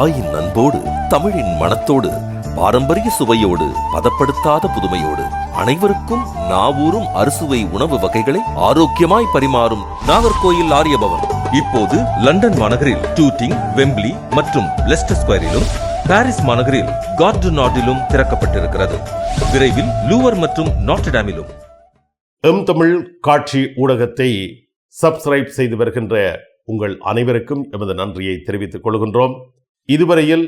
தாயின் அன்போடு தமிழின் மனத்தோடு பாரம்பரிய சுவையோடு பதப்படுத்தாத புதுமையோடு அனைவருக்கும் நாவூரும் அறுசுவை உணவு வகைகளை ஆரோக்கியமாய் பரிமாறும் நாகர்கோயில் ஆரியபவன். இப்போது லண்டன் மாநகரில் டூட்டிங் வெம்பிளி மற்றும் லெஸ்டர் ஸ்கொயரிலும் பாரிஸ் மாநகரில் கார்டு நாட்டிலும் திறக்கப்பட்டிருக்கிறது. விரைவில் லூவர் மற்றும் நாட்டடாமிலும் எம் தமிழ் காட்சி ஊடகத்தை சப்ஸ்கிரைப் செய்து வருகின்ற உங்கள் அனைவருக்கும் எமது நன்றியை தெரிவித்துக் கொள்கின்றோம். இதுவரையில்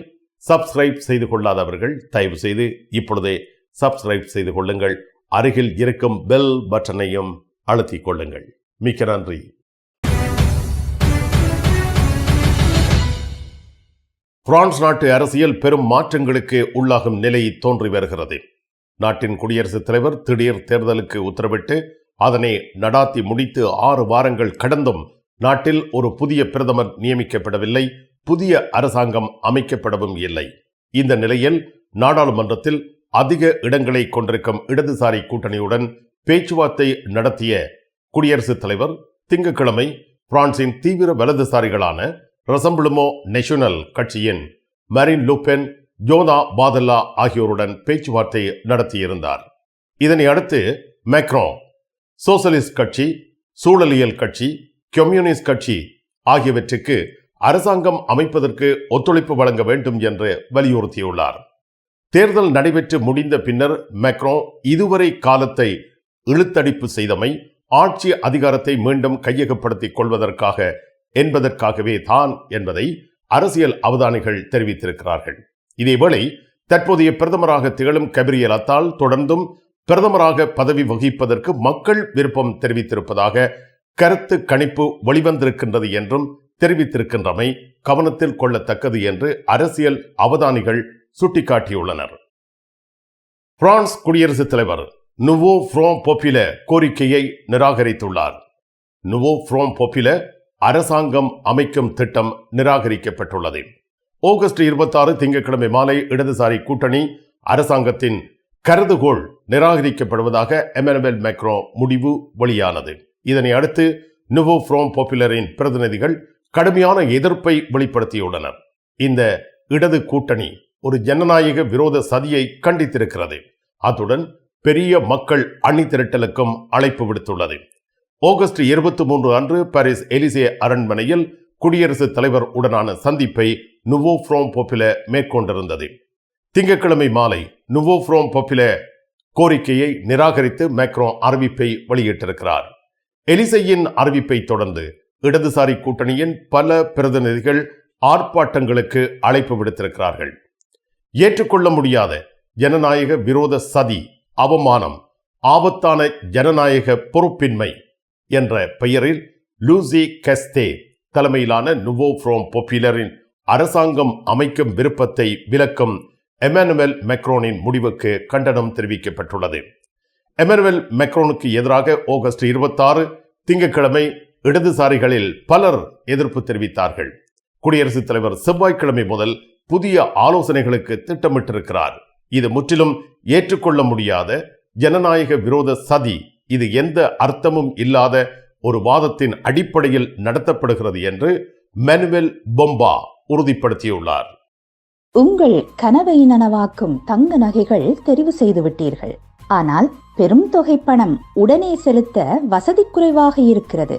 சப்ஸ்கிரைப் செய்து கொள்ளாதவர்கள் தயவு செய்து இப்பொழுதே சப்ஸ்கிரைப் செய்து கொள்ளுங்கள். அருகில் இருக்கும் பெல் பட்டனையும் அழுத்திக் கொள்ளுங்கள். மிக்க நன்றி. பிரான்ஸ் நாட்டு அரசியல் பெரும் மாற்றங்களுக்கு உள்ளாகும் நிலை தோன்றி வருகிறது. நாட்டின் குடியரசுத் தலைவர் திடீர் தேர்தலுக்கு உத்தரவிட்டு அதனை நடாத்தி முடித்து ஆறு வாரங்கள் கடந்தும் நாட்டில் ஒரு புதிய பிரதமர் நியமிக்கப்படவில்லை. புதிய அரசாங்கம் அமைக்கப்படவும் இல்லை. இந்த நிலையில் நாடாளுமன்றத்தில் அதிக இடங்களை கொண்டிருக்கும் இடதுசாரி கூட்டணியுடன் பேச்சுவார்த்தை நடத்திய குடியரசுத் தலைவர் திங்கட்கிழமை பிரான்சின் தீவிர வலதுசாரிகளான ரசம்பிளுமோ நேஷனல் கட்சியின் Marine Le Pen Jordan Bardella ஆகியோருடன் பேச்சுவார்த்தை நடத்தியிருந்தார். இதனை அடுத்து மேக்ரோ சோசலிஸ்ட் கட்சி சூழலியல் கட்சி கம்யூனிஸ்ட் கட்சி ஆகியவற்றுக்கு அரசாங்கம் அமைப்பதற்கு ஒத்துழைப்பு வழங்க வேண்டும் என்று வலியுறுத்தியுள்ளார். தேர்தல் நடைபெற்று முடிந்த பின்னர் மேக்ரோ இதுவரை காலத்தை இழுத்தடிப்பு செய்தமை ஆட்சி அதிகாரத்தை மீண்டும் கையகப்படுத்திக் கொள்வதற்காக என்பதற்காகவே தான் என்பதை அரசியல் அவதானிகள் தெரிவித்திருக்கிறார்கள். இதேவேளை தற்போதைய பிரதமராக திகழும் கபிரியல் அத்தால் தொடர்ந்தும் பிரதமராக பதவி வகிப்பதற்கு மக்கள் விருப்பம் தெரிவித்திருப்பதாக கருத்து கணிப்பு வெளிவந்திருக்கின்றது என்றும் தெரிவித்திருக்கின்றமை கவனத்தில் கொள்ளத்தக்கது என்று அரசியல் அவதானிகள் சுட்டிக்காட்டியுள்ளனர். பிரான்ஸ் குடியரசுத் தலைவர் நுவோ ஃப்ரோம் பொப்பில கோரிக்கையை நிராகரித்துள்ளார். நுவோ ஃப்ரோம் பொப்பில அரசாங்கம் அமைக்கும் திட்டம் நிராகரிக்கப்பட்டுள்ளது. ஆகஸ்ட் இருபத்தாறு திங்கட்கிழமை மாலை இடதுசாரி கூட்டணி அரசாங்கத்தின் கருதுகோள் நிராகரிக்கப்படுவதாக எமனுவேல் மேக்ரோ முடிவு வெளியானது. இதனை அடுத்து நுவோ ஃப்ரோம் பாப்புலரின் பிரதிநிதிகள் கடுமையான எதிர்ப்பை வெளிப்படுத்தியுள்ளனர் இந்த இடது கூட்டணி ஒரு ஜனநாயக விரோத சதியை கண்டித்திருக்கிறது. அத்துடன் பெரிய மக்கள் அணி திரட்டலுக்கும் அழைப்பு விடுத்துள்ளது. ஆகஸ்ட் இருபத்தி மூன்று அன்று பாரிஸ் எலிசே அரண்மனையில் குடியரசுத் தலைவர் உடனான சந்திப்பை நுவோ ஃப்ரோம் பொப்பில மேற்கொண்டிருந்தது. திங்கட்கிழமை மாலை நுவோ ஃப்ரோம் பொப்பில கோரிக்கையை நிராகரித்து மேக்ரோ அறிவிப்பை வெளியிட்டிருக்கிறார். எலிசையின் அறிவிப்பை தொடர்ந்து இடதுசாரி கூட்டணியின் பல பிரதிநிதிகள் ஆர்ப்பாட்டங்களுக்கு அழைப்பு விடுத்திருக்கிறார்கள். ஏற்றுக்கொள்ள முடியாத ஜனநாயக விரோத சதி அவமானம் ஆபத்தான ஜனநாயக பொறுப்பின்மை என்ற பெயரில் லூசி கஸ்தே தலைமையிலான நுவோ ஃப்ரோம் பொப்பிலரின் அரசாங்கம் அமைக்கும் விருப்பத்தை விலக்கும் எமானுவல் மெக்ரோனின் முடிவுக்கு கண்டனம் தெரிவிக்கப்பட்டுள்ளது. எமனுவல் மெக்ரோனுக்கு எதிராக ஆகஸ்ட் இருபத்தாறு திங்கட்கிழமை இடதுசாரிகளில் பலர் எதிர்ப்பு தெரிவித்தார்கள். குடியரசுத் தலைவர் செவ்வாய்க்கிழமை முதல் புதிய ஆலோசனைகளுக்கு திட்டமிட்டிருக்கிறார். இது முற்றிலும் ஏற்றுக்கொள்ள முடியாத ஜனநாயக விரோத சதி. இது எந்த அர்த்தமும் இல்லாத ஒரு வாதத்தின் அடிப்படையில் நடத்தப்படுகிறது என்று மெனுவல் பொம்பா உறுதிப்படுத்தியுள்ளார். உங்கள் கனவை நனவாக்கும் தங்க நகைகள் தெரிவு செய்து விட்டீர்கள் ஆனால் பெரும் தொகை பணம் உடனே செலுத்த வசதி குறைவாக இருக்கிறது.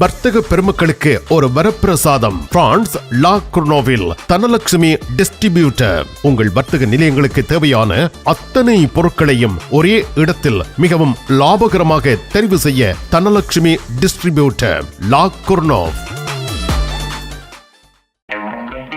வர்த்தக பெருமக்களுக்கு ஒரு வரப்பிரசாதம். பிரான்ஸ் லா குர்னோவில் தனலட்சுமி டிஸ்ட்ரிபியூட்டர். உங்கள் வர்த்தக நிலையங்களுக்கு தேவையான அத்தனை பொருட்களையும் ஒரே இடத்தில் மிகவும் லாபகரமாக தெரிவு செய்ய Dhanalakshmi distributor La Courneuve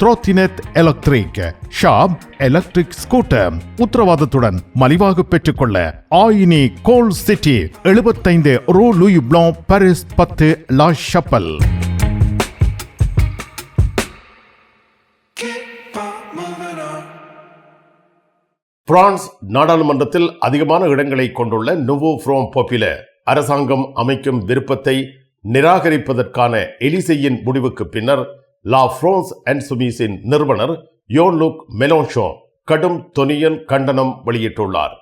த்ரோத்தினெத் electric shop electric scooter உத்தரவாதத்துடன் மலிவாக பெற்றுக்கொள்ள ஆயினி கோல் சிட்டி எழுபத்தைந்து ரூ லூயி பிளாங் பாரிஸ் பத்து லா ஷப்பல் பிரான்ஸ் நாடாளுமன்றத்தில் அதிகமான இடங்களை கொண்டுள்ள நுவோ ஃப்ரோம் பொப்பில அரசாங்கம் அமைக்கும் விருப்பத்தை நிராகரிப்பதற்கான எலிசையின் முடிவுக்கு பின்னர் லா ஃப்ரோன்ஸ் அண்ட் சுமீஸின் நிறுவனர் யோன் லுக் மெலோன்ஷோ கடும் தொனியன் கண்டனம் வெளியிட்டுள்ளார்.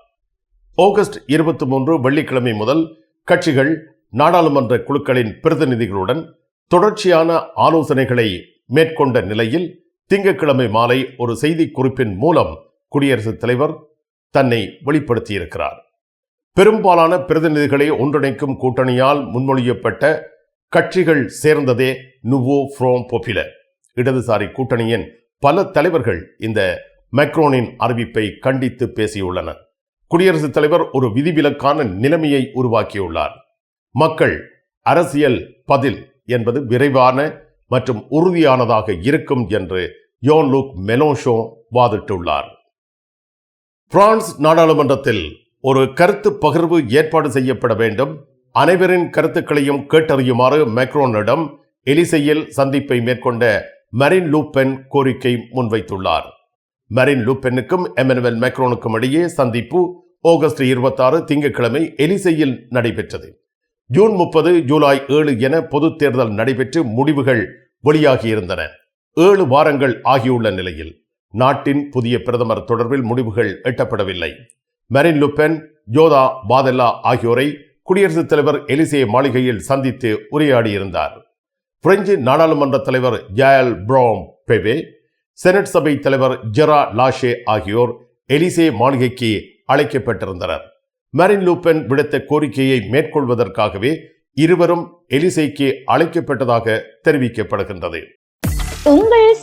ஆகஸ்ட் இருபத்தி மூன்று வெள்ளிக்கிழமை முதல் கட்சிகள் நாடாளுமன்ற குழுக்களின் பிரதிநிதிகளுடன் தொடர்ச்சியான ஆலோசனைகளை மேற்கொண்ட நிலையில் திங்கட்கிழமை மாலை ஒரு செய்திக்குறிப்பின் மூலம் குடியரசுத் தலைவர் தன்னை வெளிப்படுத்தியிருக்கிறார். பெரும்பாலான பிரதிநிதிகளை ஒன்றிணைக்கும் கூட்டணியால் முன்மொழியப்பட்ட கட்சிகள் சேர்ந்ததே நுவோ ஃப்ரோம் பொபில இடதுசாரி கூட்டணியின் பல தலைவர்கள் இந்த மேக்ரோனின் அறிவிப்பை கண்டித்து பேசியுள்ளனர். குடியரசுத் தலைவர் ஒரு விதிவிலக்கான நிலைமையை உருவாக்கியுள்ளார். மக்கள் அரசியல் பதில் என்பது விரைவான மற்றும் உறுதியானதாக இருக்கும் என்று யோன் லுக் மெலோஷோ வாதிட்டுள்ளார். பிரான்ஸ் நாடாளுமன்றத்தில் ஒரு கருத்து பகிர்வு ஏற்பாடு செய்யப்பட வேண்டும் அனைவரின் கருத்துக்களையும் கேட்டறியுமாறு மேக்ரோனிடம் எலிசையில் சந்திப்பை மேற்கொண்ட மரின் லூப்பென் கோரிக்கை முன்வைத்துள்ளார். மரின் லூப்பெனுக்கும் எமனுவல் மேக்ரோனுக்கும் இடையே சந்திப்பு ஆகஸ்ட் இருபத்தாறு திங்கட்கிழமை எலிசையில் நடைபெற்றது. ஜூன் முப்பது ஜூலை ஏழு என பொதுத் தேர்தல் நடைபெற்று முடிவுகள் வெளியாகியிருந்தன. ஏழு வாரங்கள் ஆகியுள்ள நிலையில் நாட்டின் புதிய பிரதமர் தொடர்பில் முடிவுகள் எட்டப்படவில்லை. மெரின் லுப்பென் ஜோதா பாதெல்லா ஆகியோரை குடியரசுத் தலைவர் எலிசே மாளிகையில் சந்தித்து உரையாடியிருந்தார். பிரெஞ்சு நாடாளுமன்ற தலைவர் ஜாயல் ப்ரோம் பெவே செனட் சபை தலைவர் ஜெரா லாஷே ஆகியோர் எலிசே மாளிகைக்கு அழைக்கப்பட்டிருந்தனர். மரின் லூப்பென் விடுத்த கோரிக்கையை மேற்கொள்வதற்காகவே இருவரும் எலிசைக்கு அழைக்கப்பட்டதாக தெரிவிக்கப்படுகின்றது. உங்கள்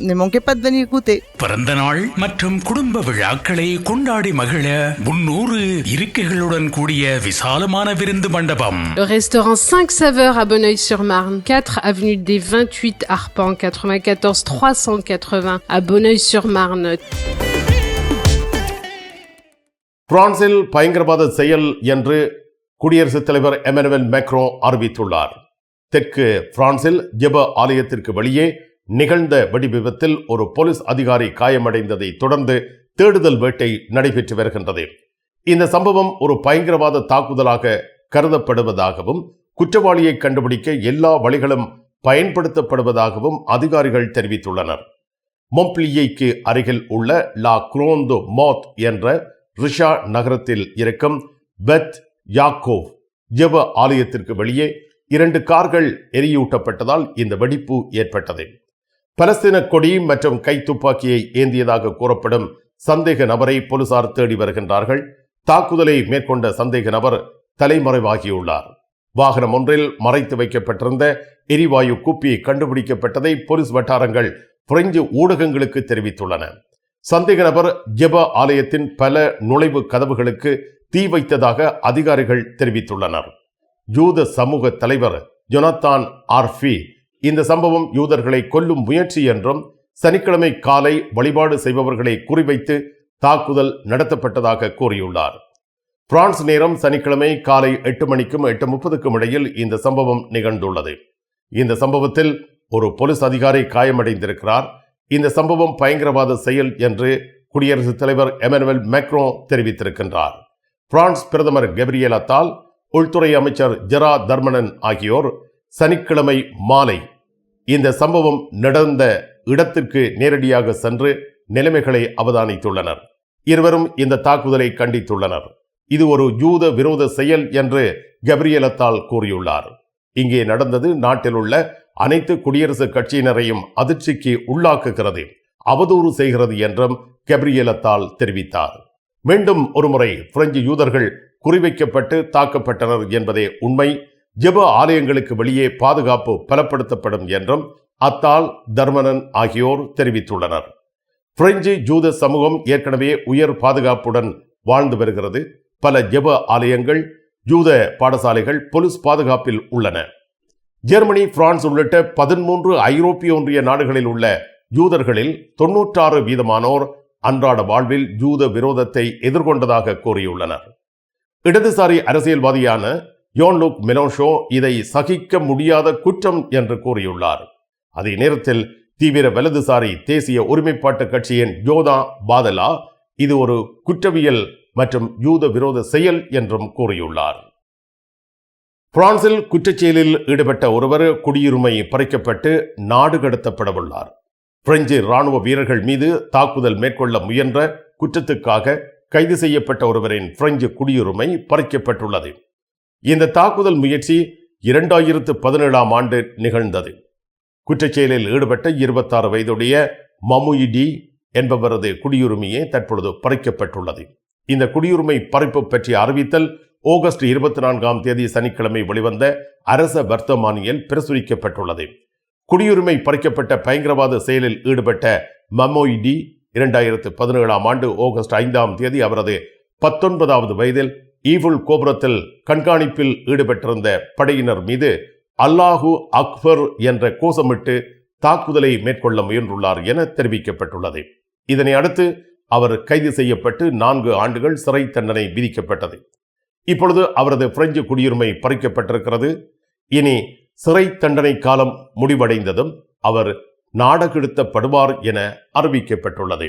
De venir goûter. பிறந்த நாள் மற்றும் குடும்ப விழாக்களை கொண்டாடி மகிழ முன்னூறு இருக்கைகளுடன் கூடிய விசாலமான விருந்து மண்டபம் Le restaurant 5 saveurs à Bonneuil-sur-Marne, 4 avenue des 28 Arpents, 94 380 à Bonneuil-sur-Marne. பிரான்சில் பயங்கரவாத செயல் என்று குடியரசுத் தலைவர் எமனுவல் மேக்ரோ அறிவித்துள்ளார் தெற்கு பிரான்சில் ஜெப ஆலயத்திற்கு வெளியே நிகழ்ந்த வெடி விபத்தில் ஒரு போலீஸ் அதிகாரி காயமடைந்ததை தொடர்ந்து தேடுதல் வேட்டை நடைபெற்று வருகின்றது. இந்த சம்பவம் ஒரு பயங்கரவாத தாக்குதலாக கருதப்படுவதாகவும் குற்றவாளியை கண்டுபிடிக்க எல்லா வழிகளும் பயன்படுத்தப்படுவதாகவும் அதிகாரிகள் தெரிவித்துள்ளனர். மொம்ப்ளியைக்கு அருகில் உள்ள லா குரோந்து மோத் என்ற ரிஷா நகரத்தில் இருக்கும் பெத் யாக்கோவ் ஜெப ஆலயத்திற்கு வெளியே இரண்டு கார்கள் எரியூட்டப்பட்டதால் இந்த வெடிப்பு ஏற்பட்டது. பலஸ்தீன கொடி மற்றும் கை துப்பாக்கியை ஏந்தியதாக கூறப்படும் சந்தேக நபரை போலீசார் தேடி வருகின்றார்கள். தாக்குதலை மேற்கொண்ட சந்தேக நபர் தலைமறைவாகியுள்ளார். வாகனம் ஒன்றில் மறைத்து வைக்கப்பட்டிருந்த எரிவாயு குப்பி கண்டுபிடிக்கப்பட்டதை போலீஸ் வட்டாரங்கள் பிரெஞ்சு ஊடகங்களுக்கு தெரிவித்துள்ளன. சந்தேக நபர் ஜெப ஆலயத்தின் பல நுழைவு கதவுகளுக்கு தீ வைத்ததாக அதிகாரிகள் தெரிவித்துள்ளனர். யூத சமூக தலைவர் ஜொனத்தான் ஆர்ஃபி இந்த சம்பவம் யூதர்களை கொல்லும் முயற்சி என்றும் சனிக்கிழமை காலை வழிபாடு செய்பவர்களை குறிவைத்து தாக்குதல் நடத்தப்பட்டதாக கூறியுள்ளார். பிரான்ஸ் நேரம் சனிக்கிழமை காலை எட்டு மணிக்கும் எட்டு முப்பதுக்கும் இடையில் இந்த சம்பவம் நிகழ்ந்துள்ளது. இந்த சம்பவத்தில் ஒரு போலீஸ் அதிகாரி காயமடைந்திருக்கிறார். இந்த சம்பவம் பயங்கரவாத செயல் என்று குடியரசுத் தலைவர் எமனுவல் மேக்ரோ தெரிவித்திருக்கின்றார். பிரான்ஸ் பிரதமர் கெப்ரியலத்தால் உள்துறை அமைச்சர் ஜெரா தர்மனன் ஆகியோர் சனிக்கிழமை மாலை இந்த சம்பவம் நடந்த இடத்திற்கு நேரடியாக சென்று நிலைமைகளை அவதானித்துள்ளனர். இருவரும் இந்த தாக்குதலை கண்டித்துள்ளனர். இது ஒரு யூத விரோத செயல் என்று கபிரியலத்தால் கூறியுள்ளார். இங்கே நடந்தது நாட்டில் உள்ள அனைத்து குடியரசுக் கட்சியினரையும் அதிர்ச்சிக்கு உள்ளாக்குகிறது அவதூறு செய்கிறது என்றும் கப்ரியலத்தால் தெரிவித்தார். மீண்டும் ஒருமுறை பிரெஞ்சு யூதர்கள் குறிவைக்கப்பட்டு தாக்கப்பட்டனர் என்பதே உண்மை. ஜெப ஆலயங்களுக்கு வெளியே பாதுகாப்பு பலப்படுத்தப்படும் என்றும் அத்தால் தர்மனன் ஆகியோர் தெரிவித்துள்ளனர். பிரெஞ்சு ஜூத சமூகம் ஏற்கனவே உயர் பாதுகாப்புடன் வாழ்ந்து வருகிறது. பல ஜெப ஆலயங்கள் ஜூத பாடசாலைகள் போலீஸ் பாதுகாப்பில் உள்ளன. ஜெர்மனி பிரான்ஸ் உள்ளிட்ட பதிமூன்று ஐரோப்பிய ஒன்றிய நாடுகளில் உள்ள ஜூதர்களில் தொன்னூற்றாறு வீதமானோர் அன்றாட வாழ்வில் ஜூத விரோதத்தை எதிர்கொண்டதாக கூறியுள்ளனர். இடதுசாரி அரசியல்வாதியான யோன்லுக் மெனோஷோ இதை சகிக்க முடியாத குற்றம் என்று கூறியுள்ளார். அதே நேரத்தில் தீவிர வலதுசாரி தேசிய ஒருமைப்பாட்டு கட்சியின் யோதா பாதலா இது ஒரு குற்றவியல் மற்றும் யூத விரோத செயல் என்றும் கூறியுள்ளார். பிரான்சில் குற்றச்செயலில் ஈடுபட்ட ஒருவர் குடியுரிமை பறிக்கப்பட்டு நாடு கடத்தப்படவுள்ளார். பிரெஞ்சு ராணுவ வீரர்கள் மீது தாக்குதல் மேற்கொள்ள முயன்ற குற்றத்துக்காக கைது செய்யப்பட்ட ஒருவரின் பிரெஞ்சு குடியுரிமை பறிக்கப்பட்டுள்ளது. இந்த தாக்குதல் முயற்சி இரண்டாயிரத்து பதினேழாம் ஆண்டு நிகழ்ந்தது. குற்றச்செயலில் ஈடுபட்ட இருபத்தாறு வயதுடைய மமுயிடி என்பவரது குடியுரிமையே தற்பொழுது பறிக்கப்பட்டுள்ளது. இந்த குடியுரிமை பறிப்பு பற்றிய அறிவித்தல் ஆகஸ்ட் இருபத்தி நான்காம் தேதி சனிக்கிழமை வெளிவந்த அரச வர்த்தமானியில் பிரசுரிக்கப்பட்டுள்ளது. குடியுரிமை பறிக்கப்பட்ட பயங்கரவாத செயலில் ஈடுபட்ட மமோயிடி இரண்டாயிரத்து பதினேழாம் ஆண்டு ஆகஸ்ட் ஐந்தாம் தேதி அவரது பத்தொன்பதாவது வயதில் ஈவுல் கோபுரத்தில் கண்காணிப்பில் ஈடுபட்டிருந்த படையினர் மீது அல்லாஹு அக்பர் என்ற கோஷமிட்டு தாக்குதலை மேற்கொள்ள முயன்றுள்ளார் என தெரிவிக்கப்பட்டுள்ளது. இதனை அடுத்து அவர் கைது செய்யப்பட்டு நான்கு ஆண்டுகள் சிறை தண்டனை விதிக்கப்பட்டது. இப்பொழுது அவரது பிரெஞ்சு குடியுரிமை பறிக்கப்பட்டிருக்கிறது. இனி சிறை தண்டனை காலம் முடிவடைந்ததும் அவர் நாடகெடுத்தப்படுவார் என அறிவிக்கப்பட்டுள்ளது.